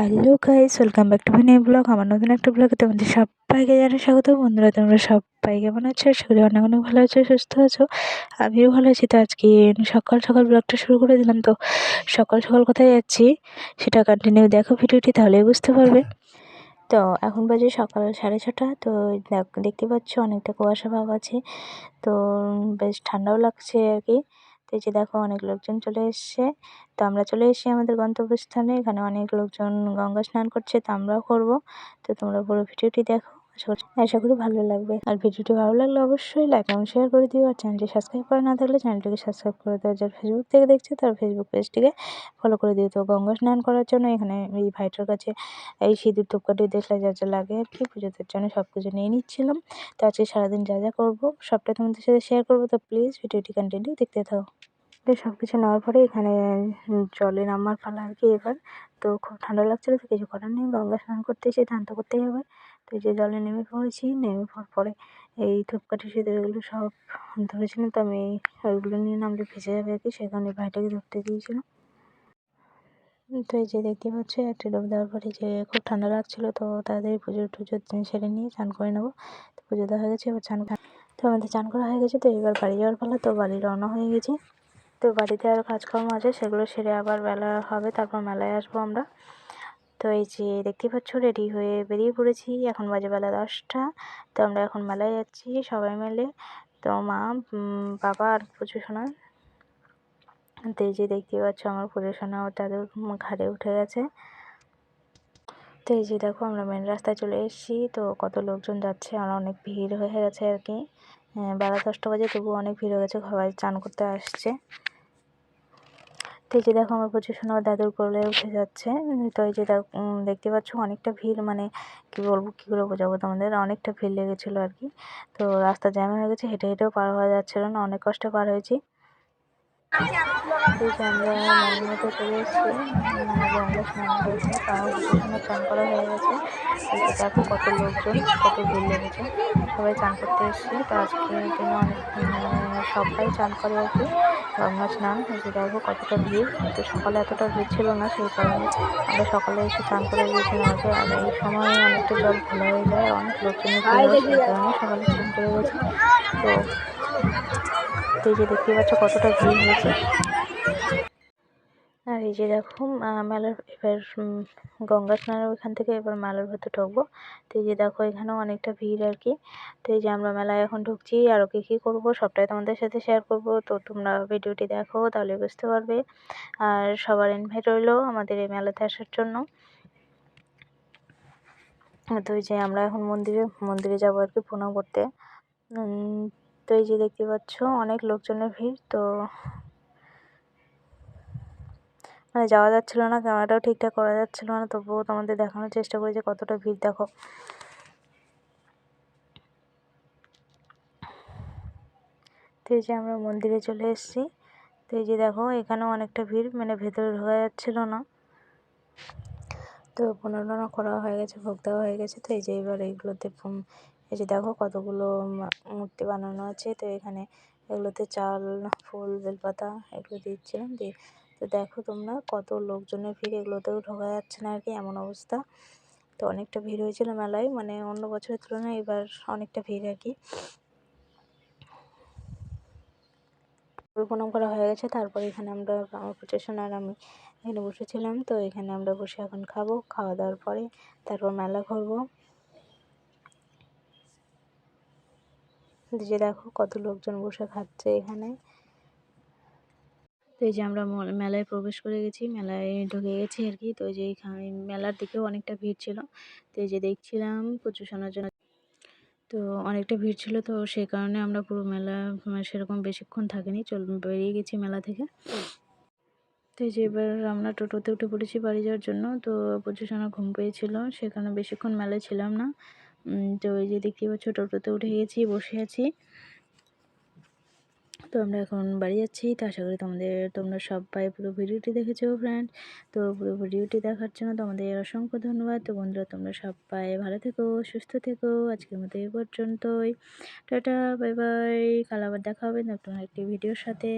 Hello guys, welcome back to my new blog. আমার নতুন একটা ব্লগে তোমাদের সবাইকে জানাই স্বাগত। বন্ধুরা, তোমরা সবাই কেমন আছো? সেগুলো অনেক অনেক ভালো আছো, সুস্থ আছো। আমিও ভালো আছি। তো আজকে সকাল সকাল ব্লগটা শুরু করে দিলাম। তো সকাল সকাল কোথায় যাচ্ছি সেটা কন্টিনিউ দেখো ভিডিওটি, তাহলেই বুঝতে পারবে। তো এখন বাজে সকাল সাড়ে ছটা। তো দেখতে পাচ্ছ অনেকটা কুয়াশা ভাব আছে। তো বেশ ঠান্ডাও লাগছে আর কি। তো এই যে দেখো অনেক লোকজন চলে এসছে। তো আমরা চলে এসেছি আমাদের গন্তব্যস্থানে। এখানে অনেক লোকজন গঙ্গা স্নান করছে, তো আমরাও করব। তো তোমরা পুরো ভিডিওটি দেখো। আশা করি ভালো লাগবে। আর ভিডিওটি ভালো লাগলে অবশ্যই লাইক এবং শেয়ার করে দিও। আর চ্যানেলটি সাবস্ক্রাইব করা না থাকলে চ্যানেলটিকে সাবস্ক্রাইব করে দেওয়া যার ফেসবুক থেকে দেখছে, তার ফেসবুক পেজটিকে ফলো করে দিও। তো গঙ্গা স্নান করার জন্য এখানে এই ভাইটার কাছে এই সিঁদুর ধূপকাঠি দেখলে যা যা লাগে আর কি, পুজোদের জন্য সব কিছু নিয়ে নিচ্ছিলাম। তো আজকে সারাদিন যা যা করব সবটা তোমাদের সাথে শেয়ার করব। তো প্লিজ ভিডিওটি কন্টিনিউ দেখতে থাকো। তো সব কিছু নেওয়ার পরে এখানে জলে নামার পালা আর কি এবার। তো খুব ঠান্ডা লাগছিল, তো কিছু করার নেই। গঙ্গা স্নান করতে এসে তো করতেই হবে। তো যে জলে নেমে পড়েছি, নেমে পড়ার পরে এই ধূপকাঠি সিঁদুর এগুলো সব ধরেছিলাম, তো আমি ওইগুলো নিয়ে নামলে ভেসে যাবে আর কি, সেখানে ভাইটাকে ধরতে দিয়েছিলাম তো এই যে দেখতে পাচ্ছি, একটা ডুব দেওয়ার পরে যে খুব ঠান্ডা লাগছিল, তো তাড়াতাড়ি পুজো টুজো সেরে নিয়ে চান করে নেব। তো পুজো দেওয়া হয়ে গেছে, এবার চান তো আমাদের চান করা হয়ে গেছে, তো এবার বাড়ি যাওয়ার পালা, তো বাড়ি রওনা হয়ে গেছি। তো বাড়িতে আরও কাজকর্ম আছে, সেগুলো সেরে আবার বেলা হবে, তারপর মেলায় আসব আমরা। তো এই যে দেখতে পাচ্ছ রেডি হয়ে বেরিয়ে পড়েছি। এখন বাজে বেলা দশটা, তো আমরা এখন মেলায় যাচ্ছি সবাই মিলে। তো মা বাবা আর পুজো শোনা তো এই যে দেখতে পাচ্ছ, আমার পুজো শোনা তাদের ঘাড়ে উঠে গেছে। তো এই যে দেখো, আমরা মেন রাস্তায় চলে এসেছি। তো কত লোকজন যাচ্ছে আর অনেক ভিড় হয়ে গেছে আর কি। বেলা দশটা বাজে, তবুও অনেক ভিড় হয়ে গেছে, সবাই চান করতে আসছে। তো এই যে দেখো আমার প্রচুর সোনা দাদুর কোলে উঠে যাচ্ছে। তো এই যে দেখতে পাচ্ছ অনেকটা ভিড় মানে কী বলব, কী করে বোঝাবো তোমাদের? অনেকটা ভিড় লেগেছিলো আর কি। তো রাস্তা জ্যাম হয়ে গেছে, হেঁটে হেঁটেও পার হওয়া যাচ্ছিল না, অনেক কষ্টে পার হয়েছি। যে আমরা মতো চলে এসেছি। গঙ্গা স্নান করেছি সেখানে চান করা হয়ে গেছে। দেখো কত লোকজন, কত ভিড় লেগেছে। সবাই চান করতে এসেছি। তো আজকে দিনে অনেক সবাই চান করে কি। গঙ্গা স্নান যে দেখো কতটা ভিড়। তো সকালে এতটা ভিড় ছিল না, সেই কারণে আমরা সকালে এসে চান করে গিয়েছিলাম আগে আর এই সময় অনেকটা জল ভালো হয়ে যায়, অনেক লোকজনের সেই কারণে সকালে চান করে গেছি। তো এই যে দেখতে পাচ্ছ কতটা ভিড় হয়েছে। আর এই যে দেখো মেলার এবার গঙ্গা স্নানের ওইখান থেকে এবার মেলার ভেতর ঢুকবো। তো এই যে দেখো, এখানেও অনেকটা ভিড় আর কি। তো এই যে আমরা মেলায় এখন ঢুকছি আরও কী কী করব সবটাই তোমাদের সাথে শেয়ার করব। তো তোমরা ভিডিওটি দেখো, তাহলে বুঝতে পারবে। আর সবার ইনভাইট রইল আমাদের এই মেলাতে আসার জন্য। তো এই যে আমরা এখন মন্দিরে মন্দিরে যাব আর কি প্রণাম করতে। তো এই যে দেখতে পাচ্ছ, অনেক লোকজনের ভিড়, তো মানে যাওয়া যাচ্ছিল না, ক্যামেরাটাও ঠিকঠাক করা যাচ্ছিল না, তবুও তোমাদের দেখানোর চেষ্টা করি যে কতটা ভিড় দেখো। তো এই যে আমরা মন্দিরে চলে এসেছি, তো এই যে দেখো, এখানেও অনেকটা ভিড় মানে ভেতরে ঢোকা যাচ্ছিল না। তো পুনর্ননা করা হয়ে গেছে, ভোগ দেওয়া হয়ে গেছে, তো এই যে এবার এইগুলোতে এই যে দেখো কতগুলো মূর্তি বানানো আছে। তো এখানে এগুলোতে চাল, ফুল, বেলপাতা এগুলো দিচ্ছিলাম দিয়ে তো দেখো তোমরা কত লোকজনের ভিড় এগুলোতেও ঢোকা যাচ্ছে না আর কি এমন অবস্থা। তো অনেকটা ভিড় হয়েছিল মেলায় মানে অন্য বছরের তুলনায় এবার অনেকটা ভিড় আর কি প্রণাম করা হয়ে গেছে, তারপর এখানে আমরা আমার প্রচেশন আর আমি এখানে বসেছিলাম। তো এখানে আমরা বসে এখন খাব, খাওয়া দাওয়ার পরে তারপর মেলা ঘুরবো। যে দেখো কত লোকজন বসে খাচ্ছে এখানে। তো এই যে আমরা মেলায় প্রবেশ করে গেছি, মেলায় ঢুকে গেছি আর কি। তো এই যে এখানে মেলার দিকেও অনেকটা ভিড় ছিল। তো এই যে দেখছিলাম প্রচুর শোনার জন্য। তো অনেকটা ভিড় ছিল, তো সেই কারণে আমরা পুরো মেলা মানে সেরকম বেশিক্ষণ থাকিনি। চল, বেরিয়ে গেছি মেলা থেকে। তো এই যে এবার আমরা টোটোতে উঠে পড়েছি বাড়ি যাওয়ার জন্য। তো প্রচুর সোনা ঘুম পেয়েছিল, সেখানে বেশিক্ষণ মেলায় ছিলাম না। তো এই যে দেখতে পাচ্ছ, টোটোতে উঠে গেছি, বসে আছি। তো আমরা এখন বাড়ি যাচ্ছি। তো আশা করি তোমাদের, তোমরা সবাই পুরো ভিডিওটি দেখেছ ফ্রেন্ড তো পুরো ভিডিওটি দেখার জন্য তোমাদের অসংখ্য ধন্যবাদ। তো বন্ধুরা, তোমরা সবাই ভালো থেকো, সুস্থ থেকো। আজকের মতো এই পর্যন্তই। টাটা বাই বাই কাল আবার দেখা হবে নতুন একটি ভিডিওর সাথে।